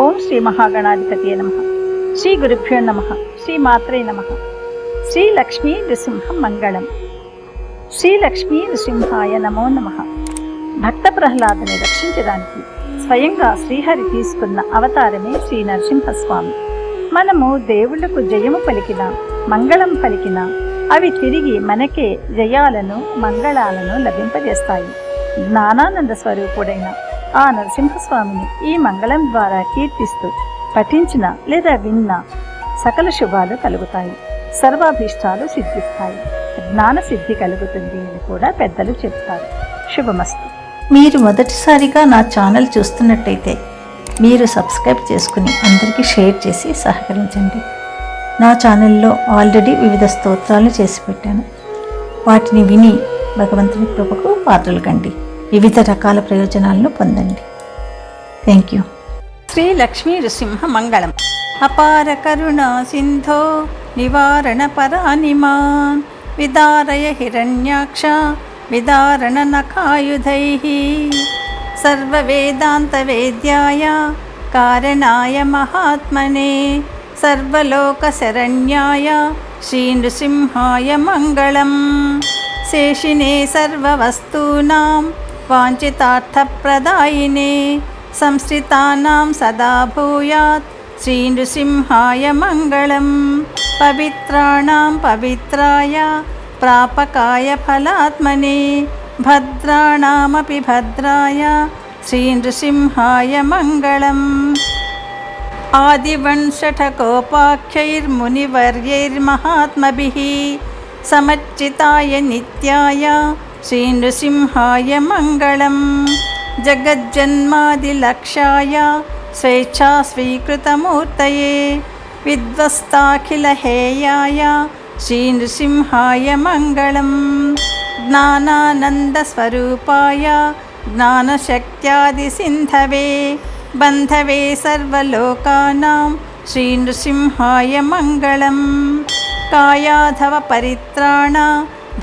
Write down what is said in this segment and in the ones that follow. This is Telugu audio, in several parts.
ఓం శ్రీ మహాగణాధిపతి నమ. శ్రీ గురుభ్యో నమ. శ్రీ మాత్రే నమ. శ్రీ లక్ష్మీ నృసింహ మంగళం. శ్రీ లక్ష్మీ నృసింహాయ నమో నమ. భక్త ప్రహ్లాదని రక్షించడానికి స్వయంగా శ్రీహరి తీసుకున్న అవతారమే శ్రీ నరసింహస్వామి. మనము దేవుళ్ళకు జయము పలికిన మంగళం పలికిన అవి తిరిగి మనకే జయాలను మంగళాలను లభింపజేస్తాయి. జ్ఞానానంద స్వరూపుడైన ఆ నరసింహస్వామిని ఈ మంగళం ద్వారా కీర్తిస్తూ పఠించిన లేదా విన్న సకల శుభాలు కలుగుతాయి. సర్వాభీష్టాలు సిద్ధిస్తాయి. జ్ఞాన సిద్ధి కలుగుతుంది అని కూడా పెద్దలు చెప్తారు. శుభమస్తు. మీరు మొదటిసారిగా నా ఛానల్ చూస్తున్నట్టయితే మీరు సబ్స్క్రైబ్ చేసుకుని అందరికీ షేర్ చేసి సహకరించండి. నా ఛానల్లో ఆల్రెడీ వివిధ స్తోత్రాలు చేసి పెట్టాను. వాటిని విని భగవంతుని కృపకు పాత్రలు కండి. వివిధ రకాల ప్రయోజనాలను పొందండి. Thank you Shri Lakshmi Nrusimha Mangalam. అపార కరుణ సింధో నివారణ పరానిమాన్ విదారయ హిరణ్యాక్ష విదారణ నఖాయుధై. సర్వవేదాంత వేద్యాయ కారణాయ మహాత్మనే. సర్వలోక శరణ్యాయ శ్రీ నృసింహాయ మంగళం. శేషినే సర్వవస్తూనాం वाञ्छितार्थप्रदायिने संस्थितानां सदा भूयात् श्रीनृसिंहाय मङ्गलं पवित्राणां पवित्राय प्रापकाय फलात्मने भद्राणामपि भद्राय श्रीनृसिंहाय मङ्गलम्। आदिवंशठकोपाख्यैर्मुनिवर्यैर्महात्मभिः समर्चिताय नित्याय श्रीनृसिंहाय मङ्गलम् जगज्जन्मादिलक्षाय स्वेच्छा स्वीकृतमूर्तये विध्वस्ताखिलहेयाय श्रीनृसिंहाय मङ्गलम् ज्ञानानन्दस्वरूपाय ज्ञानशक्त्यादिसिन्धवे बन्धवे सर्वलोकानां श्रीनृसिंहाय मङ्गलम् कायाधव परित्राण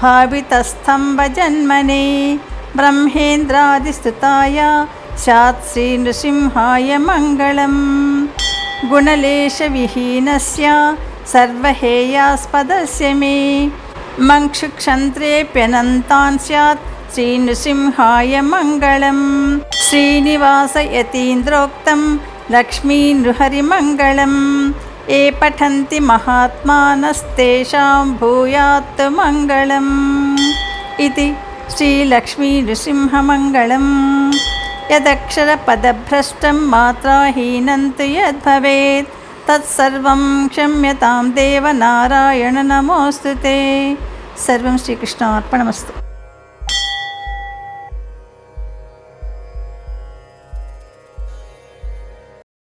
भावितस्तम्भजन्मने ब्रह्मेन्द्रादिस्तुताय स्यात् श्रीनृसिंहाय मङ्गलम्। गुणलेशविहीनस्य सर्वहेयास्पदस्य मे। मङ्क्षुक्षन्त्रेऽप्यनन्तान् स्यात् श्रीनृसिंहाय मङ्गलम्। श्रीनिवासयतीन्द्रोक्तं लक्ष्मीनृहरिमङ्गलम् ये पठन्ति महात्मानस्तेषां भूयात् मङ्गलम् इति श्रीलक्ष्मीनृसिंहमङ्गलम् यदक्षरपदभ्रष्टं मात्राहीनं तु यद्भवेत् तत्सर्वं क्षम्यतां देवनारायण नमोऽस्तु ते सर्वं श्रीकृष्णार्पणमस्तु